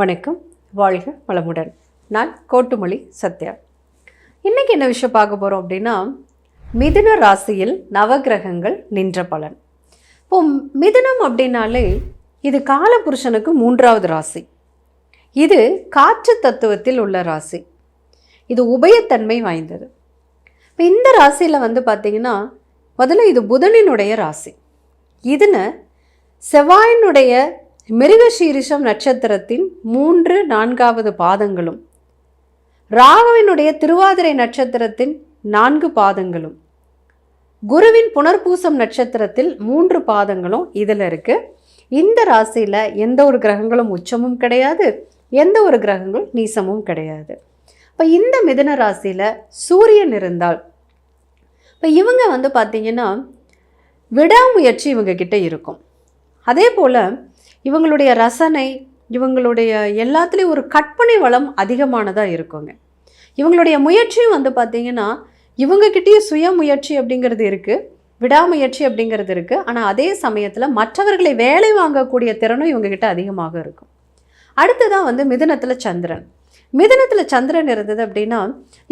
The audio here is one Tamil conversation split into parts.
வணக்கம். வாழ்க வளமுடன். நான் கோட்டுமொழி சத்யா. இன்றைக்கி என்ன விஷயம் பார்க்க போகிறோம் அப்படின்னா மிதுன ராசியில் நவக்கிரகங்கள் நின்ற பலன். இப்போ மிதுனம் அப்படின்னாலே இது காலபுருஷனுக்கு மூன்றாவது ராசி. இது காற்று தத்துவத்தில் உள்ள ராசி. இது உபயத்தன்மை வாய்ந்தது. இப்போ இந்த ராசியில் வந்து பார்த்திங்கன்னா முதல்ல இது புதனினுடைய ராசி. இதுன்னு செவ்வாயினுடைய மிருகசீரிஷம் நட்சத்திரத்தின் மூன்று நான்காவது பாதங்களும் ராகவினுடைய திருவாதிரை நட்சத்திரத்தின் நான்கு பாதங்களும் குருவின் புனர்பூசம் நட்சத்திரத்தில் மூன்று பாதங்களும் இதில் இருக்குது இந்த ராசியில் எந்த ஒரு கிரகங்களும் உச்சமும் கிடையாது எந்த ஒரு கிரகங்களும் நீசமும் கிடையாது. இப்போ இந்த மிதுன ராசியில் சூரியன் இருந்தால் இப்போ இவங்க வந்து பார்த்திங்கன்னா விடாமுயற்சி இவங்க கிட்ட இருக்கும். அதே போல் இவங்களுடைய ரசனை இவங்களுடைய எல்லாத்துலேயும் ஒரு கற்பனை வளம் அதிகமானதாக இருக்குங்க. இவங்களுடைய முயற்சியும் வந்து பார்த்திங்கன்னா இவங்கக்கிட்டேயும் சுய முயற்சி அப்படிங்கிறது இருக்குது விடாமுயற்சி அப்படிங்கிறது இருக்குது ஆனால் அதே சமயத்தில் மற்றவர்களை வேலை வாங்கக்கூடிய திறனும் இவங்ககிட்ட அதிகமாக இருக்கும். அடுத்ததான் வந்து மிதுனத்தில் சந்திரன். மிதனத்தில் சந்திரன் இருந்தது அப்படின்னா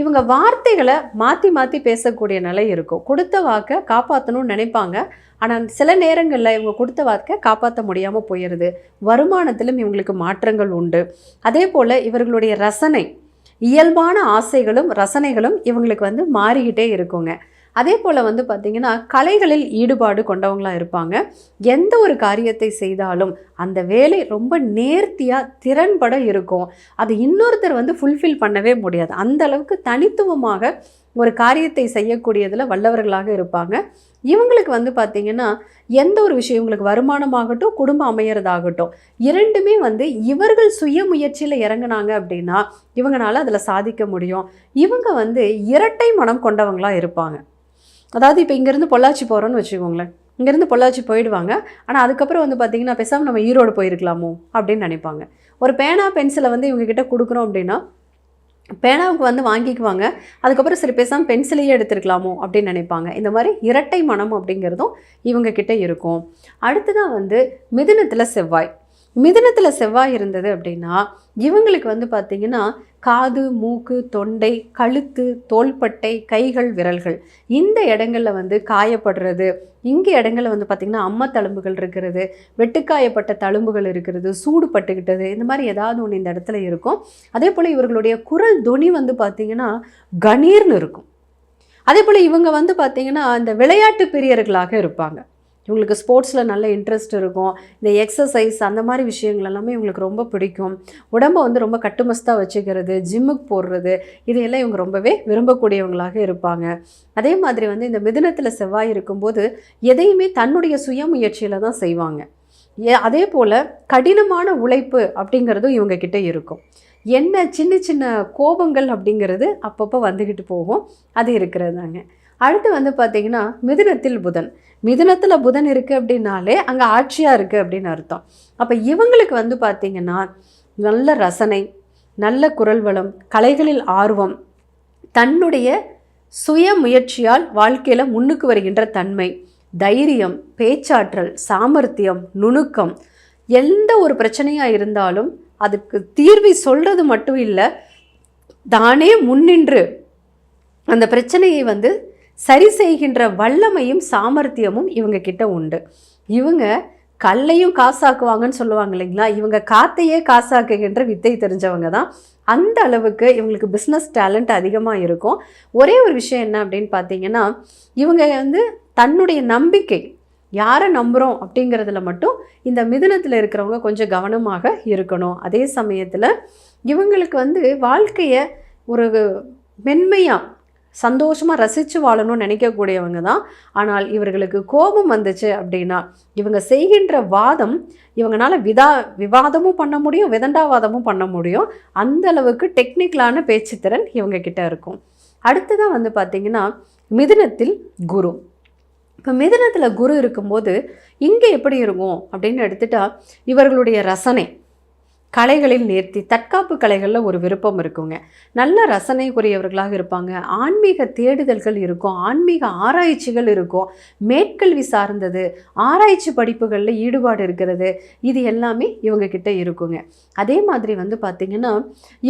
இவங்க வார்த்தைகளை மாற்றி மாற்றி பேசக்கூடிய நிலை இருக்கும். கொடுத்த வாக்கை காப்பாற்றணும்னு நினைப்பாங்க. ஆனால் சில நேரங்களில் இவங்க கொடுத்த வாக்கை காப்பாற்ற முடியாமல் போயிடுது வருமானத்திலும் இவங்களுக்கு மாற்றங்கள் உண்டு. அதே போல் இவர்களுடைய ரசனை இயல்பான ஆசைகளும் ரசனைகளும் இவங்களுக்கு வந்து மாறிக்கிட்டே இருக்குங்க. அதே போல் வந்து பார்த்திங்கன்னா கலைகளில் ஈடுபாடு கொண்டவங்களாக இருப்பாங்க. எந்த ஒரு காரியத்தை செய்தாலும் அந்த வேலை ரொம்ப நேர்த்தியாக திறன்பட இருக்கும். அது இன்னொருத்தர் வந்து ஃபுல்ஃபில் பண்ணவே முடியாது. அந்த அளவுக்கு தனித்துவமாக ஒரு காரியத்தை செய்யக்கூடியதில் வல்லவர்களாக இருப்பாங்க. இவங்களுக்கு வந்து பார்த்திங்கன்னா எந்த ஒரு விஷயம் இவங்களுக்கு வருமானமாகட்டும் குடும்பம் அமையிறதாகட்டும் இரண்டுமே வந்து இவர்கள் சுய முயற்சியில் இறங்குனாங்க அப்படின்னா இவங்களால அதில் சாதிக்க முடியும். இவங்க வந்து இரட்டை மனம் கொண்டவங்களாக இருப்பாங்க. அதாவது இப்போ இங்கேருந்து பொள்ளாச்சி போகிறோன்னு வச்சுக்கோங்களேன். இங்கேருந்து பொள்ளாச்சி போயிடுவாங்க. ஆனால் அதுக்கப்புறம் வந்து பார்த்திங்கன்னா பேசாமல் நம்ம ஈரோடு போயிருக்கலாமோ அப்படின்னு நினைப்பாங்க. ஒரு பேனா பென்சிலை வந்து இவங்கக்கிட்ட கொடுக்குறோம் அப்படின்னா பேனாவுக்கு வந்து வாங்கிக்குவாங்க. அதுக்கப்புறம் சரி பேசாமல் பென்சிலையே எடுத்துருக்கலாமோ அப்படின்னு நினைப்பாங்க. இந்த மாதிரி இரட்டை மனம் அப்படிங்கிறதும் இவங்கக்கிட்ட இருக்கும். அடுத்ததான் வந்து மிதுனத்தில் செவ்வாய். மிதுனத்தில் செவ்வாய் இருந்தது அப்படின்னா இவங்களுக்கு வந்து பார்த்திங்கன்னா காது மூக்கு தொண்டை கழுத்து தோள்பட்டை கைகள் விரல்கள். இந்த இடங்களில் வந்து காயப்படுறது இங்கே இடங்களில் வந்து பார்த்திங்கன்னா அம்மா தழும்புகள் இருக்கிறது வெட்டுக்காயப்பட்ட தழும்புகள் இருக்கிறது சூடு பட்டுக்கிட்டது இந்த மாதிரி ஏதாவது ஒன்று இந்த இடத்துல இருக்கும். அதே போல் இவர்களுடைய குரல் துணி வந்து பார்த்திங்கன்னா கணீர்னு இருக்கும். அதே போல் இவங்க வந்து பார்த்திங்கன்னா அந்த விளையாட்டு பிரியர்களாக இருப்பாங்க. இவங்களுக்கு ஸ்போர்ட்ஸில் நல்ல இன்ட்ரெஸ்ட் இருக்கும். இந்த எக்ஸசைஸ் அந்த மாதிரி விஷயங்கள் எல்லாமே இவங்களுக்கு ரொம்ப பிடிக்கும். உடம்பை வந்து ரொம்ப கட்டுமஸ்தாக வச்சுக்கிறது ஜிம்முக்கு போடுறது இதையெல்லாம் இவங்க ரொம்பவே விரும்பக்கூடியவங்களாக இருப்பாங்க. அதே மாதிரி வந்து இந்த மிதுனத்தில் செவ்வாய் இருக்கும்போது எதையுமே தன்னுடைய சுயமுயற்சியில் தான் செய்வாங்க. ஏ அதே போல் கடினமான உழைப்பு அப்படிங்கிறதும் இவங்கக்கிட்ட இருக்கும். என்ன சின்ன சின்ன கோபங்கள் அப்படிங்கிறது அப்பப்போ வந்துக்கிட்டு போகும். அது இருக்கிறது தாங்க அடுத்து வந்து பார்த்திங்கன்னா மிதுனத்தில் புதன். மிதுனத்தில் புதன் இருக்குது அப்படின்னாலே அங்கே ஆட்சியாக இருக்குது அப்படின்னு அர்த்தம். அப்போ இவங்களுக்கு வந்து பார்த்திங்கன்னா நல்ல ரசனை நல்ல குரல் வளம் கலைகளில் ஆர்வம் தன்னுடைய சுய முயற்சியால் வாழ்க்கையில் முன்னுக்கு வருகின்ற தன்மை தைரியம் பேச்சாற்றல் சாமர்த்தியம் நுணுக்கம் எந்த ஒரு பிரச்சனையாக இருந்தாலும் அதுக்கு தீர்வை சொல்கிறது மட்டும் இல்லை தானே முன்னின்று அந்த பிரச்சனையை வந்து சரி செய்கின்ற வல்லமையும் சாமர்த்தியமும் இவங்க கிட்ட உண்டு. இவங்க கல்லையும் காசாக்குவாங்கன்னு சொல்லுவாங்க இல்லைங்களா? இவங்க காத்தையே காசாக்குகின்ற வித்தை தெரிஞ்சவங்க தான். அந்த அளவுக்கு இவங்களுக்கு பிஸ்னஸ் டேலண்ட் அதிகமாக இருக்கும். ஒரே ஒரு விஷயம் என்ன அப்படின்னு பார்த்தீங்கன்னா இவங்க வந்து தன்னுடைய நம்பிக்கை யாரை நம்புகிறோம் அப்படிங்கிறதுல மட்டும் இந்த மிதுனத்தில் இருக்கிறவங்க கொஞ்சம் கவனமாக இருக்கணும். அதே சமயத்தில் இவங்களுக்கு வந்து வாழ்க்கையை ஒரு மென்மையாக சந்தோஷமாக ரசித்து வாழணும்னு நினைக்கக்கூடியவங்க தான். ஆனால் இவர்களுக்கு கோபம் வந்துச்சு அப்படின்னா இவங்க செய்கின்ற வாதம் இவங்களால விதா விவாதமும் பண்ண முடியும் விதண்டாவாதமும் பண்ண முடியும். அந்த அளவுக்கு டெக்னிக்கலான பேச்சுத்திறன் இவங்க கிட்ட இருக்கும். அடுத்ததான் வந்து பார்த்திங்கன்னா மிதுனத்தில் குரு. இப்போ மிதனத்தில் குரு இருக்கும்போது இங்கே எப்படி இருக்கும் அப்படின்னு எடுத்துட்டா இவர்களுடைய ரசனை கலைகளில் நேர்த்தி தற்காப்பு கலைகளில் ஒரு விருப்பம் இருக்குங்க. நல்ல ரசனைக்குரியவர்களாக இருப்பாங்க. ஆன்மீக தேடுதல்கள் இருக்கும். ஆன்மீக ஆராய்ச்சிகள் இருக்கும். மேற்கல்வி சார்ந்தது ஆராய்ச்சி படிப்புகளில் ஈடுபாடு இருக்கிறது இது எல்லாமே இவங்கக்கிட்ட இருக்குங்க. அதே மாதிரி வந்து பார்த்திங்கன்னா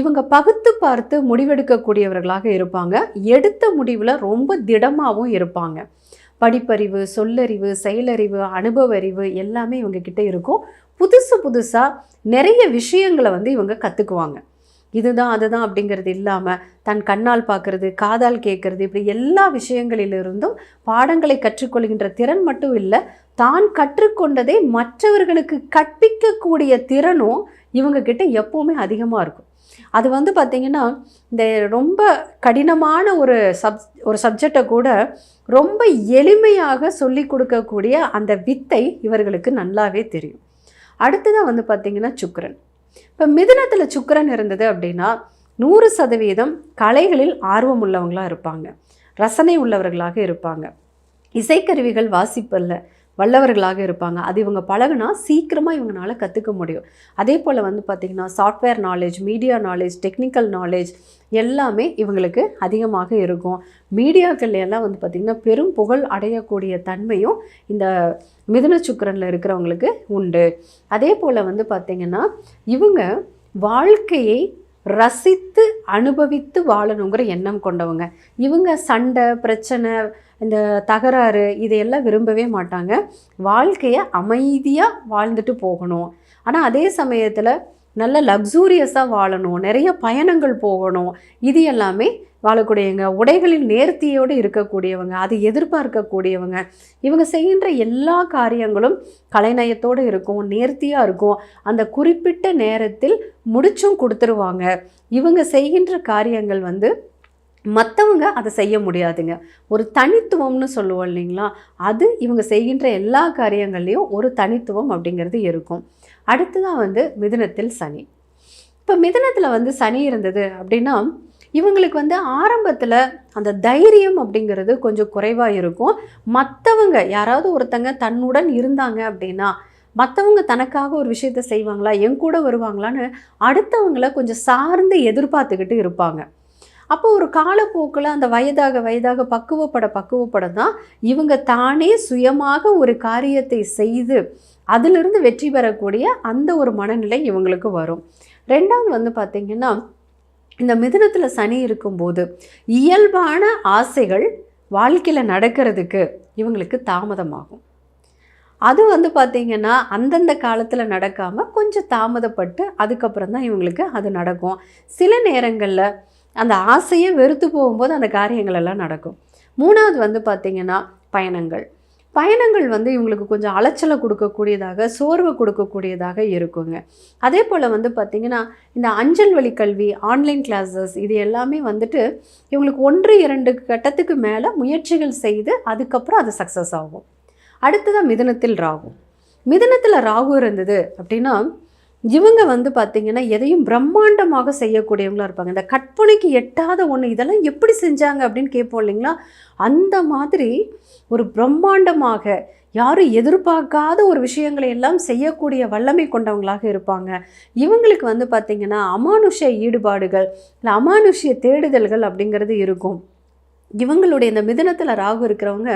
இவங்க பகுத்து பார்த்து முடிவெடுக்கக்கூடியவர்களாக இருப்பாங்க. எடுத்த முடிவில் ரொம்ப திடமாகவும் இருப்பாங்க. படிப்பறிவு சொல்லறிவு செயலறிவு அனுபவ அறிவு எல்லாமே இவங்கக்கிட்ட இருக்கும். புதுசு புதுசாக நிறைய விஷயங்களை வந்து இவங்க கற்றுக்குவாங்க இதுதான் அதுதான் அப்படிங்கிறது இல்லாமல் தன் கண்ணால் பார்க்கறது காதால் கேட்குறது இப்படி எல்லா விஷயங்களிலிருந்தும் பாடங்களை கற்றுக்கொள்கின்ற திறன் மட்டும் இல்லை தான் கற்றுக்கொண்டதை மற்றவர்களுக்கு கற்பிக்கக்கூடிய திறனும் இவங்கக்கிட்ட எப்போவுமே அதிகமாக இருக்கும். அது வந்து பார்த்திங்கன்னா இந்த ரொம்ப கடினமான ஒரு சப் ஒரு சப்ஜெக்டை கூட ரொம்ப எளிமையாக சொல்லி கொடுக்கக்கூடிய அந்த வித்தை இவர்களுக்கு நல்லாவே தெரியும். அடுத்ததாக வந்து பார்த்திங்கன்னா சுக்கரன். இப்போ மிதுனத்தில் சுக்கரன் இருந்தது அப்படின்னா நூறு சதவீதம் கலைகளில் ஆர்வம் உள்ளவங்களாக இருப்பாங்க. ரசனை உள்ளவர்களாக இருப்பாங்க. இசைக்கருவிகள் வாசிப்பல்ல வல்லவர்களாக இருப்பாங்க. அது இவங்க பழகுனா சீக்கிரமாக இவங்களால கற்றுக்க முடியும். அதே போல் வந்து பார்த்திங்கன்னா software knowledge media knowledge technical knowledge எல்லாமே இவங்களுக்கு அதிகமாக இருக்கும். மீடியாக்கள் எல்லாம் வந்து பார்த்திங்கன்னா பெரும் புகழ் அடையக்கூடிய தன்மையும் இந்த மிதுன சுக்கரனில் இருக்கிறவங்களுக்கு உண்டு. அதே போல் வந்து பார்த்திங்கன்னா இவங்க வாழ்க்கையை ரசித்து அனுபவித்து வாழணுங்கிற எண்ணம் கொண்டவங்க. இவங்க சண்டை பிரச்சனை இந்த தகராறு இதையெல்லாம் விரும்பவே மாட்டாங்க. வாழ்க்கையை அமைதியாக வாழ்ந்துட்டு போகணும். ஆனால் அதே சமயத்தில் நல்ல லக்ஸூரியஸாக வாழணும். நிறைய பயணங்கள் போகணும். இது எல்லாமே வாழக்கூடியவங்க உடைகளில் நேர்த்தியோடு இருக்கக்கூடியவங்க அதை எதிர்பார்க்கக்கூடியவங்க. இவங்க செய்கின்ற எல்லா காரியங்களும் கலைநயத்தோடு இருக்கும் நேர்த்தியாக இருக்கும். அந்த குறிப்பிட்ட நேரத்தில் முடிச்சும் கொடுத்துருவாங்க. இவங்க செய்கின்ற காரியங்கள் வந்து மற்றவங்க அதை செய்ய முடியாதுங்க. ஒரு தனித்துவம்னு சொல்லுவோம் இல்லைங்களா? அது இவங்க செய்கின்ற எல்லா காரியங்கள்லேயும் ஒரு தனித்துவம் அப்படிங்கிறது இருக்கும். அடுத்ததான் வந்து மிதுனத்தில் சனி. இப்போ மிதுனத்தில் வந்து சனி இருந்தது அப்படின்னா இவங்களுக்கு வந்து ஆரம்பத்தில் அந்த தைரியம் அப்படிங்கிறது கொஞ்சம் குறைவாக இருக்கும். மற்றவங்க யாராவது ஒருத்தங்க தன்னுடன் இருந்தாங்க அப்படின்னா மற்றவங்க தனக்காக ஒரு விஷயத்த செய்வாங்களா என் கூட வருவாங்களான்னு அடுத்தவங்கள கொஞ்சம் சார்ந்து எதிர்பார்த்துக்கிட்டு இருப்பாங்க. அப்போ ஒரு காலப்போக்கில் அந்த வயதாக வயதாக பக்குவப்பட பக்குவப்பட தான் இவங்க தானே சுயமாக ஒரு காரியத்தை செய்து அதிலிருந்து வெற்றி பெறக்கூடிய அந்த ஒரு மனநிலை இவங்களுக்கு வரும். ரெண்டாவது வந்து பார்த்திங்கன்னா இந்த மிதுனத்தில் சனி இருக்கும்போது இயல்பான ஆசைகள் வாழ்க்கையில் நடக்கிறதுக்கு இவங்களுக்கு தாமதமாகும். அது வந்து பார்த்திங்கன்னா அந்தந்த காலத்தில் நடக்காமல் கொஞ்சம் தாமதப்பட்டு அதுக்கப்புறம் தான் இவங்களுக்கு அது நடக்கும். சில நேரங்களில் அந்த ஆசையை வெறுத்து போகும்போது அந்த காரியங்கள் எல்லாம் நடக்கும். மூணாவது வந்து பார்த்திங்கன்னா பயணங்கள். பயணங்கள் வந்து இவங்களுக்கு கொஞ்சம் அலைச்சலை கொடுக்கக்கூடியதாக சோர்வை கொடுக்கக்கூடியதாக இருக்குங்க. அதே போல் வந்து பார்த்திங்கன்னா இந்த அஞ்சல் வழி கல்வி ஆன்லைன் கிளாஸஸ் இது எல்லாமே வந்துட்டு இவங்களுக்கு ஒன்று இரண்டு கட்டத்துக்கு மேலே முயற்சிகள் செய்து அதுக்கப்புறம் அது சக்ஸஸ் ஆகும். அடுத்ததான் மிதனத்தில் ராகு. மிதனத்தில் ராகு இருந்தது அப்படின்னா இவங்க வந்து பார்த்திங்கன்னா எதையும் பிரம்மாண்டமாக செய்யக்கூடியவங்களாக இருப்பாங்க. இந்த கற்பனைக்கு எட்டாத ஒன்று இதெல்லாம் எப்படி செஞ்சாங்க அப்படின்னு கேட்போம் இல்லைங்களா? அந்த மாதிரி ஒரு பிரம்மாண்டமாக யாரும் எதிர்பார்க்காத ஒரு விஷயங்களை எல்லாம் செய்யக்கூடிய வல்லமை கொண்டவங்களாக இருப்பாங்க. இவங்களுக்கு வந்து பார்த்திங்கன்னா அமானுஷ ஈடுபாடுகள் இல்லை அமானுஷ்ய தேடுதல்கள் அப்படிங்கிறது இருக்கும். இவங்களுடைய இந்த மிதனத்தில் ராகு இருக்கிறவங்க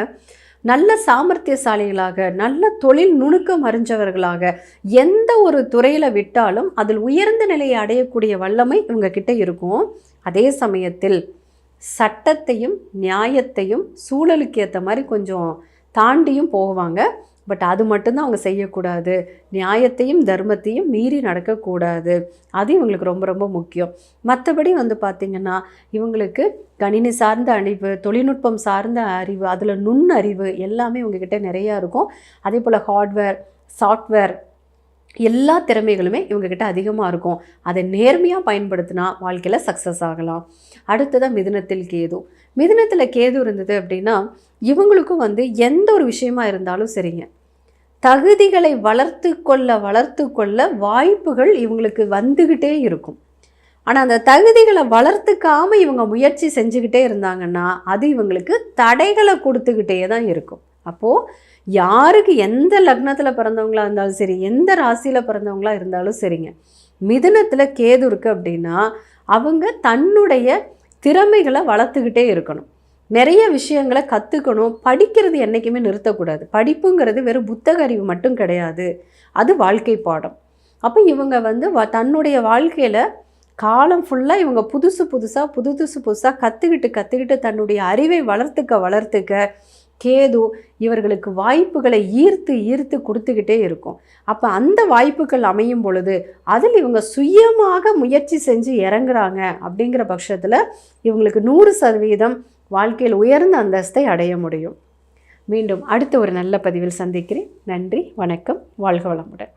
நல்ல சாமர்த்தியசாலிகளாக நல்ல தொழில் நுணுக்கம் அறிஞ்சவர்களாக எந்த ஒரு துறையில் விட்டாலும் அதில் உயர்ந்த நிலையை அடையக்கூடிய வல்லமை இவங்க கிட்ட இருக்கும். அதே சமயத்தில் சட்டத்தையும் நியாயத்தையும் சூழலுக்கு ஏற்ற மாதிரி கொஞ்சம் தாண்டியும் போவாங்க பட் அது மட்டும்தான் அவங்க செய்யக்கூடாது. நியாயத்தையும் தர்மத்தையும் மீறி நடக்கக்கூடாது. அது இவங்களுக்கு ரொம்ப ரொம்ப முக்கியம். மற்றபடி வந்து பார்த்திங்கன்னா இவங்களுக்கு கணினி சார்ந்த அறிவு தொழில்நுட்பம் சார்ந்த அறிவு அதில் நுண்ணறிவு எல்லாமே இவங்கக்கிட்ட நிறையா இருக்கும். அதே போல் ஹார்ட்வேர் சாஃப்ட்வேர் எல்லா திறமைகளுமே இவங்கக்கிட்ட அதிகமாக இருக்கும். அதை நேர்மையாக பயன்படுத்தினா வாழ்க்கையில் சக்ஸஸ் ஆகலாம். அடுத்ததாக மிதுனத்தில் கேது. மிதுனத்தில் கேது இருந்தது அப்படின்னா இவங்களுக்கும் வந்து எந்த ஒரு விஷயமா இருந்தாலும் சரிங்க. தகுதிகளை வளர்த்து கொள்ள வளர்த்து கொள்ள வாய்ப்புகள் இவங்களுக்கு வந்துக்கிட்டே இருக்கும். ஆனால் அந்த தகுதிகளை வளர்த்துக்காமல் இவங்க முயற்சி செஞ்சுக்கிட்டே இருந்தாங்கன்னா அது இவங்களுக்கு தடைகளை கொடுத்துக்கிட்டே தான் இருக்கும். அப்போது யாருக்கு எந்த லக்னத்தில் பிறந்தவங்களா இருந்தாலும் சரி எந்த ராசியில் பிறந்தவங்களா இருந்தாலும் சரிங்க. மிதுனத்தில் கேது இருக்குது அப்படின்னா அவங்க தன்னுடைய திறமைகளை வளர்த்துக்கிட்டே இருக்கணும். நிறைய விஷயங்களை கற்றுக்கணும் படிக்கிறது என்றைக்குமே நிறுத்தக்கூடாது. படிப்புங்கிறது வெறும் புத்தக அறிவு மட்டும் கிடையாது. அது வாழ்க்கை பாடம். அப்போ இவங்க வந்து வ தன்னுடைய வாழ்க்கையில் காலம் ஃபுல்லாக இவங்க புதுசு புதுசாக புதுசு புதுசாக கற்றுக்கிட்டு கற்றுக்கிட்டு தன்னுடைய அறிவை வளர்த்துக்க வளர்த்துக்க கேது இவர்களுக்கு வாய்ப்புகளை ஈர்த்து ஈர்த்து கொடுத்துக்கிட்டே இருக்கும். அப்போ அந்த வாய்ப்புகள் அமையும் பொழுது அதில் இவங்க சுயமாக முயற்சி செஞ்சு இறங்குறாங்க அப்படிங்கிற பட்சத்தில் இவங்களுக்கு நூறு சதவீதம் வாழ்க்கையில் உயர்ந்த அந்தஸ்தை அடைய முடியும். மீண்டும் அடுத்த ஒரு நல்ல பதிவில் சந்திக்கிறேன். நன்றி வணக்கம் வாழ்க வளமுடன்.